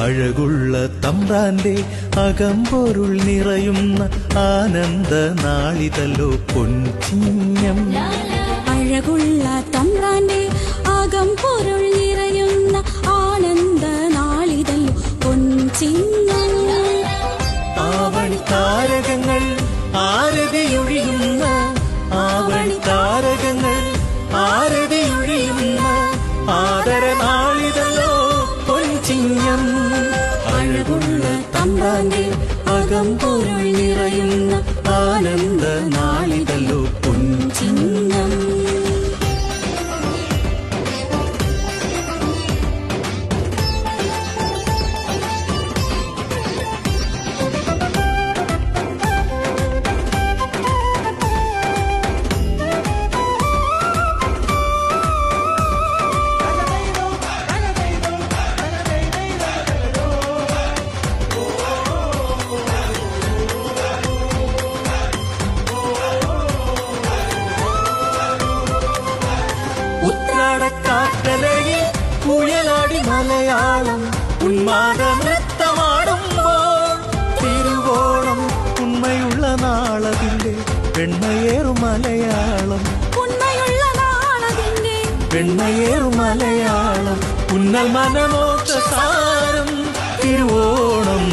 അഴകുള്ള തമ്പ്രാന്റെ അകമ്പൊരുൾ നിറയുന്ന ആനന്ദ നാളിതല്ലോ പൊൻചിഞ്ഞം താരകങ്ങൾ ആരതിയൊഴിയുന്ന ആവണി താരകങ്ങൾ ആരതിയൊഴിയുന്ന ആദരനാളിതല്ലോ പൊൻചിഞ്ഞം അഴകുള്ള അഴകുള്ള അകം പൊരുൾ നിറയുന്ന ഉത്രാടക്കാക്കലയിൽ പുയലാടി മലയാളം ഉന്മാദ നൃത്തമാടുമ്പോൾ തിരുവോണം ഉണ്മയുള്ള നാളതിന്റെ പെണ്ണയേറു മലയാളം പെണ്ണയേറു മലയാളം ഉന്നൽ മനമോക്ഷ സാരം തിരുവോണം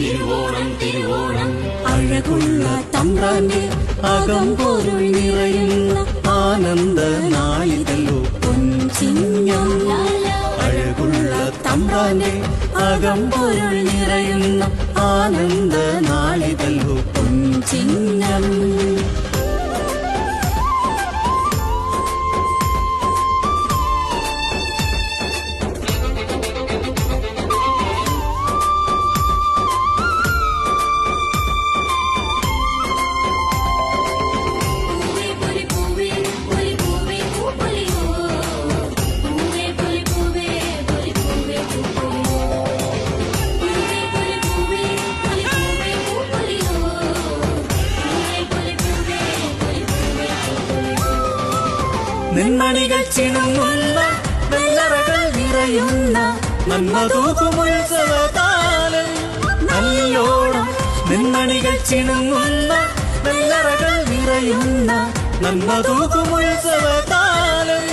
തിരുവോണം തിരുവോണം. അഴകുള്ള തമ്പ്രാന്റെ അകം പൊരുൾ നിറയുന്ന. അകം പൊരുൾ നിറയുന്ന ആനന്ദ നാളിതല്ലോ പൊൻചിങ്ങം. നിന്നണികൾ ചിണുങ്ങുന്ന വെള്ളറകൾ നിറയുന്ന നന്മതൂക്കുമുത്സവകാലം. നല്ലോണം നിന്നണികൾ ചിണുങ്ങുന്ന വെള്ളറകൾ നിറയുന്ന നന്മതൂക്കുമുത്സവകാലം.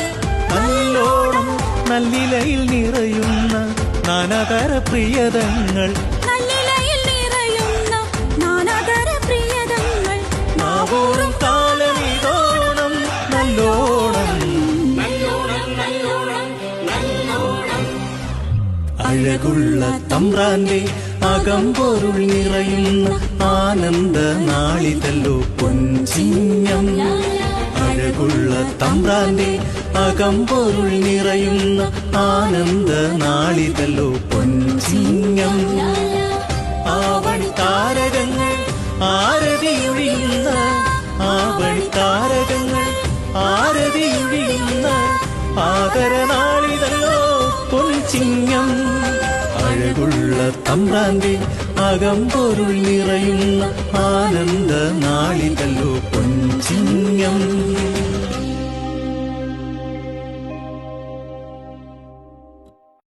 നല്ലോണം നല്ലിലയിൽ നിറയുന്ന നാനാതര പ്രിയതങ്ങൾ അഴകുള്ള തമ്പ്രാന്റെ അകമ്പൊരുൾ നിറയുന്ന ആനന്ദ നാളിതല്ലോ പൊൻചിങ്ങം. അഴകുള്ള തമ്പ്രാന്റെ അകമ്പൊരുൾ നിറയുന്ന ആനന്ദ നാളിതല്ലോ പൊൻചിങ്ങം. ആവണി താരകങ്ങൾ ആരതിയൊഴിയുന്ന ആവണി താരകങ്ങൾ ആരതിയൊഴിയുന്ന ആദരനാളിതല്ലോ പൊൻചിങ്ങം. അഴകുള്ള തമ്പ്രാന്റെ അകമ്പൊരുൾ നിറയുന്ന ആനന്ദ നാളിതല്ലോ പൊൻചിങ്ങം.